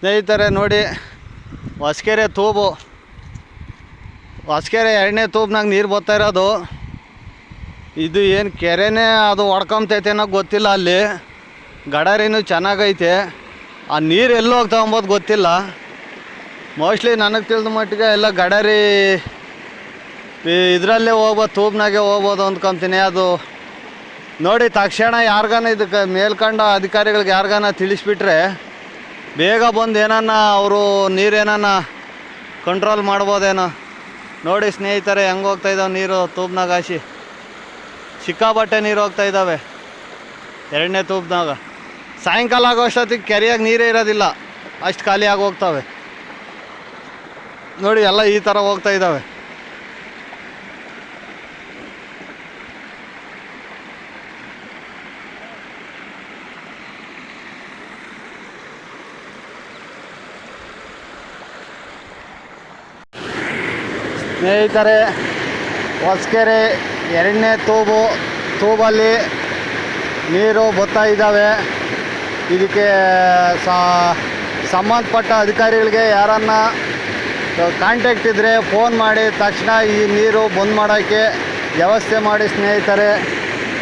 ಸ್ನೇಹಿತರೆ, ನೋಡಿ, ಹೊಸ್ಕೆರೆ ತೂಬು. ಹೊಸಕೆರೆ ಎರಡನೇ ತೂಬ್ನಾಗ ನೀರು ಬರ್ತಾ ಇರೋದು. ಇದು ಏನು ಕೆರೆನೇ ಅದು ಹೊಡ್ಕೊಂತೈತೆ ಅನ್ನೋ ಗೊತ್ತಿಲ್ಲ ಅಲ್ಲಿ. ಗಡಾರಿನೂ ಚೆನ್ನಾಗೈತೆ. ಆ ನೀರು ಎಲ್ಲಿ ಹೋಗ್ತಾ ಅಂಬೋದು ಗೊತ್ತಿಲ್ಲ. ಮೋಸ್ಟ್ಲಿ ನನಗೆ ತಿಳಿದ ಮಟ್ಟಿಗೆ ಎಲ್ಲ ಗಡಾರಿ ಇದರಲ್ಲೇ ಹೋಗ್ಬೋದು, ತೂಬ್ನಾಗೆ ಹೋಗ್ಬೋದು ಅಂದ್ಕೊಂತೀನಿ ಅದು ನೋಡಿ, ತಕ್ಷಣ ಯಾರಿಗಾನ ಇದಕ್ಕೆ ಮೇಲ್ಕಂಡ ಅಧಿಕಾರಿಗಳಿಗೆ ಯಾರಿಗಾನ ತಿಳಿಸ್ಬಿಟ್ರೆ ಬೇಗ ಬಂದು ಏನನ್ನ ಅವರು ನೀರೇನನ್ನ ಕಂಟ್ರೋಲ್ ಮಾಡ್ಬೋದೇನೋ. ನೋಡಿ ಸ್ನೇಹಿತರೆ, ಹೆಂಗೆ ಹೋಗ್ತಾ ಇದ್ದಾವೆ ನೀರು? ತೂಬ್ನಾಗ ಹಾಸಿ ಸಿಕ್ಕಾಬಟ್ಟೆ ನೀರು ಹೋಗ್ತಾ ಇದ್ದಾವೆ ಎರಡನೇ ತೂಬ್ನಾಗ ಸಾಯಂಕಾಲ ಆಗೋ ಅಷ್ಟೊತ್ತಿಗೆ ಕೆರೆಯಾಗಿ ನೀರೇ ಇರೋದಿಲ್ಲ. ಅಷ್ಟು ಖಾಲಿಯಾಗಿ ಹೋಗ್ತವೆ. ನೋಡಿ, ಎಲ್ಲ ಈ ಥರ ಹೋಗ್ತಾ ಇದ್ದಾವೆ ಸ್ನೇಹಿತರೆ, ಹೊಸಕೆರೆ ಎರಡನೇ ತೂಬು, ತೂಬಲ್ಲಿ ನೀರು ಬರ್ತಾ ಇದ್ದಾವೆ. ಇದಕ್ಕೆ ಸಂಬಂಧಪಟ್ಟ ಅಧಿಕಾರಿಗಳಿಗೆ ಯಾರನ್ನ ಕಾಂಟ್ಯಾಕ್ಟ್ ಇದ್ದರೆ ಫೋನ್ ಮಾಡಿ, ತಕ್ಷಣ ಈ ನೀರು ಬಂದ್ ಮಾಡೋಕ್ಕೆ ವ್ಯವಸ್ಥೆ ಮಾಡಿ ಸ್ನೇಹಿತರೆ.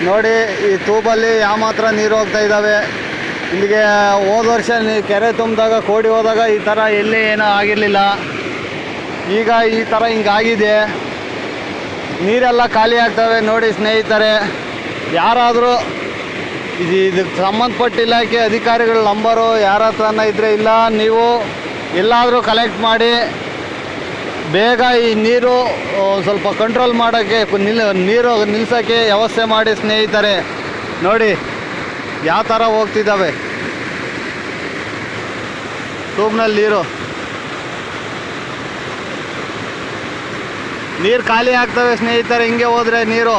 ನೋಡಿ, ಈ ತೂಬಲ್ಲಿ ಯಾವ ಮಾತ್ರ ನೀರು ಹೋಗ್ತಾ ಇದ್ದಾವೆ. ಇಲ್ಲಿಗೆ ಹೋದ ವರ್ಷ ನೀ ಕೆರೆ ತುಂಬಿದಾಗ, ಕೋಡಿ ಹೋದಾಗ ಈ ಥರ ಎಲ್ಲಿ ಏನೂ ಆಗಿರಲಿಲ್ಲ. ಈಗ ಈ ಥರ ಹಿಂಗಾಗಿದೆ. ನೀರೆಲ್ಲ ಖಾಲಿ ಆಗ್ತವೆ ನೋಡಿ ಸ್ನೇಹಿತರೆ. ಯಾರಾದರೂ ಇದು ಇದಕ್ಕೆ ಸಂಬಂಧಪಟ್ಟ ಇಲಾಖೆ ಅಧಿಕಾರಿಗಳ ನಂಬರು ಯಾರ ಹತ್ರನ ಇದ್ದರೆ ಇಲ್ಲ, ನೀವು ಎಲ್ಲಾದರೂ ಕಲೆಕ್ಟ್ ಮಾಡಿ ಬೇಗ ಈ ನೀರು ಸ್ವಲ್ಪ ಕಂಟ್ರೋಲ್ ಮಾಡೋಕ್ಕೆ ನಿಲ್, ನೀರು ನಿಲ್ಸೋಕ್ಕೆ ವ್ಯವಸ್ಥೆ ಮಾಡಿ ಸ್ನೇಹಿತರೆ. ನೋಡಿ ಯಾವ ಥರ ಹೋಗ್ತಿದ್ದಾವೆ ಟೂಬ್ನಲ್ಲಿ ನೀರು. ನೀರು ಖಾಲಿ ಆಗ್ತವೆ ಸ್ನೇಹಿತರೆ, ಹಿಂಗೆ ಹೋದರೆ ನೀರು.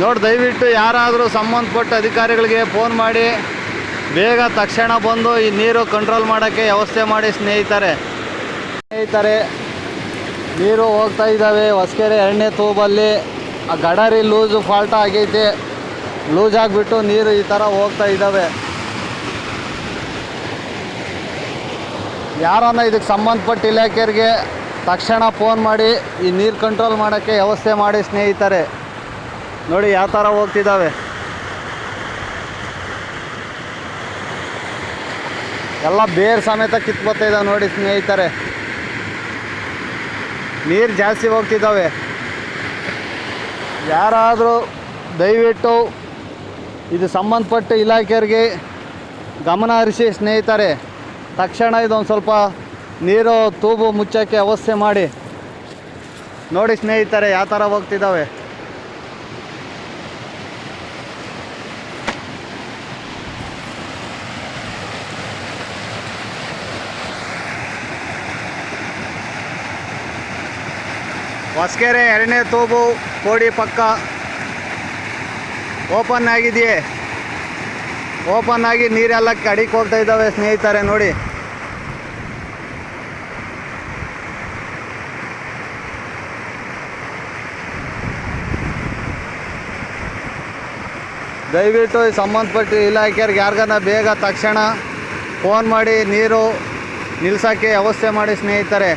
ನೋಡಿ, ದಯವಿಟ್ಟು ಯಾರಾದರೂ ಸಂಬಂಧಪಟ್ಟ ಅಧಿಕಾರಿಗಳಿಗೆ ಫೋನ್ ಮಾಡಿ. ಬೇಗ ತಕ್ಷಣ ಬಂದು ಈ ನೀರು ಕಂಟ್ರೋಲ್ ಮಾಡೋಕ್ಕೆ ವ್ಯವಸ್ಥೆ ಮಾಡಿ ಸ್ನೇಹಿತರೆ. ಸ್ನೇಹಿತರೆ, ನೀರು ಹೋಗ್ತಾ ಇದ್ದಾವೆ. ಹೊಸಕೆರೆ ಎರಡನೇ ತೂಬಲ್ಲಿ. ಆ ಗಡರಿ ಲೂಸು ಫಾಲ್ಟ್ ಆಗೈತೆ. ಲೂಸ್ ಆಗಿಬಿಟ್ಟು ನೀರು ಈ ಥರ ಹೋಗ್ತಾ ಇದ್ದಾವೆ. ಯಾರನ್ನ ಇದಕ್ಕೆ ಸಂಬಂಧಪಟ್ಟ ಇಲಾಖೆಯರಿಗೆ ತಕ್ಷಣ ಫೋನ್ ಮಾಡಿ ಈ ನೀರು ಕಂಟ್ರೋಲ್ ಮಾಡೋಕ್ಕೆ ವ್ಯವಸ್ಥೆ ಮಾಡಿ ಸ್ನೇಹಿತರೆ. ನೋಡಿ ಯಾವ ಥರ ಹೋಗ್ತಿದ್ದಾವೆ ಎಲ್ಲ ಬೇರ್ ಸಮೇತ ಇದ್ದಾವೆ ನೋಡಿ ಸ್ನೇಹಿತರೆ. ನೀರು ಜಾಸ್ತಿ ಹೋಗ್ತಿದ್ದಾವೆ ಯಾರಾದರೂ ದಯವಿಟ್ಟು ಇದು ಸಂಬಂಧಪಟ್ಟ ಇಲಾಖೆಯರಿಗೆ ಗಮನ ಹರಿಸಿ ಸ್ನೇಹಿತರೆ. ತಕ್ಷಣ ಇದೊಂದು ಸ್ವಲ್ಪ ನೀರು ತೂಬು ಮುಚ್ಚೋಕ್ಕೆ ವ್ಯವಸ್ಥೆ ಮಾಡಿ. ನೋಡಿ ಸ್ನೇಹಿತರೆ, ಯಾವ ಥರ ಹೋಗ್ತಿದ್ದಾವೆ. ಹೊಸಕೆರೆ ಎರಡನೇ ತೂಬು ಕೋಡಿ ಪಕ್ಕ ಓಪನ್ ಆಗಿದೆಯೇ? ಓಪನ್ ಆಗಿ ನೀರೆಲ್ಲ ಕಡಿಗೆ ಹೋಗ್ತಾ ಇದ್ದಾವೆ ಸ್ನೇಹಿತರೆ, ನೋಡಿ. ದಯವಿಟ್ಟು ಈ ಸಂಬಂಧಪಟ್ಟ ಇಲಾಖೆಯವ್ರಿಗೆ ಯಾರಿಗಾನ ಬೇಗ ತಕ್ಷಣ ಫೋನ್ ಮಾಡಿ ನೀರು ನಿಲ್ಸೋಕ್ಕೆ ವ್ಯವಸ್ಥೆ ಮಾಡಿ ಸ್ನೇಹಿತರೆ.